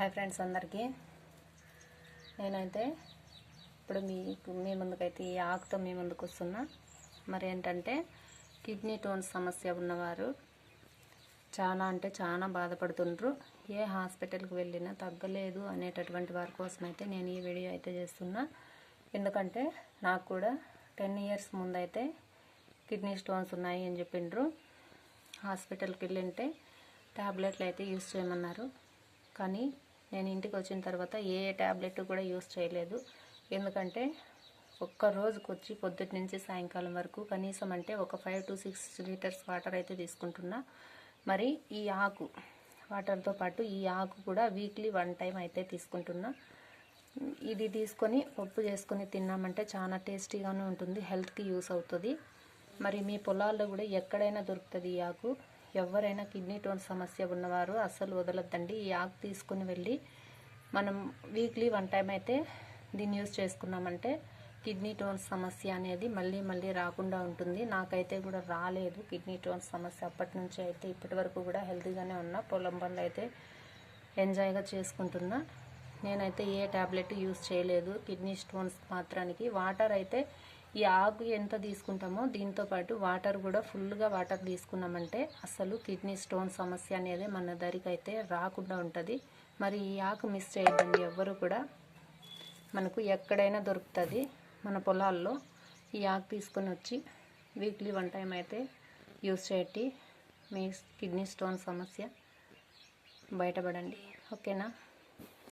Hi friends అందరికీ. నేనైతే ఇప్పుడు మీ మీ ముందుకైతే ఈ ఆకుతో మీ ముందుకు వస్తున్నా. మరి ఏంటంటే కిడ్నీ టోన్ సమస్య ఉన్నవారు చాలా అంటే చాలా బాధపడుతుండ్రు. ఏ హాస్పిటల్కి వెళ్ళినా తగ్గలేదు అనేటటువంటి వారి కోసం అయితే నేను ఈ వీడియో అయితే చేస్తున్నా. ఎందుకంటే నాకు కూడా టెన్ ఇయర్స్ ముందైతే కిడ్నీ స్టోన్స్ ఉన్నాయి అని చెప్పిండ్రు. హాస్పిటల్కి వెళ్ళింటే ట్యాబ్లెట్లు అయితే యూస్ చేయమన్నారు. కానీ నేను ఇంటికి వచ్చిన తర్వాత ఏ ట్యాబ్లెట్ కూడా యూస్ చేయలేదు. ఎందుకంటే ఒక్క రోజుకి వచ్చి పొద్దుటి నుంచి సాయంకాలం వరకు కనీసం అంటే ఒక five to six litres water అయితే తీసుకుంటున్నా. మరి ఈ ఆకు వాటర్తో పాటు ఈ ఆకు కూడా వీక్లీ వన్ టైం అయితే తీసుకుంటున్నా. ఇది తీసుకొని పప్పు చేసుకొని తిన్నామంటే చాలా టేస్టీగానే ఉంటుంది హెల్త్కి యూస్ అవుతుంది. మరి మీ పొలాల్లో కూడా ఎక్కడైనా దొరుకుతుంది ఈ ఆకు? ఎవరైనా కిడ్నీ టోన్ సమస్య ఉన్నవారు అస్సలు వదలొద్దండి. ఈ ఆకు తీసుకుని వెళ్ళి మనం వీక్లీ వన్ టైం అయితే దీన్ని యూజ్ చేసుకున్నామంటే కిడ్నీ టోన్స్ సమస్య అనేది మళ్ళీ మళ్ళీ రాకుండా ఉంటుంది. నాకైతే కూడా రాలేదు కిడ్నీ టోన్ సమస్య. అప్పటి నుంచి అయితే ఇప్పటి వరకు కూడా హెల్తీగానే ఉన్నా. పొలం పనులు అయితే ఎంజాయ్గా చేసుకుంటున్నా. నేనైతే ఏ ట్యాబ్లెట్ యూస్ చేయలేదు. కిడ్నీ స్టోన్స్ మాత్రానికి. వాటర్ అయితే ఈ ఆకు ఎంత తీసుకుంటామో దీంతో పాటు వాటర్ కూడా ఫుల్గా వాటర్ తీసుకున్నామంటే అసలు కిడ్నీ స్టోన్ సమస్య అనేది మన దరికి అయితే రాకుండా ఉంటుంది. మరి ఈ ఆకు మిస్ చేయొద్దండి ఎవ్వరు కూడా. మనకు ఎక్కడైనా దొరుకుతుంది మన పొలాల్లో. ఈ ఆకు తీసుకొని వచ్చి వీక్లీ వన్ టైం అయితే యూస్ చేయట్టి మీ కిడ్నీ స్టోన్ సమస్య బయటపడండి. ఓకేనా?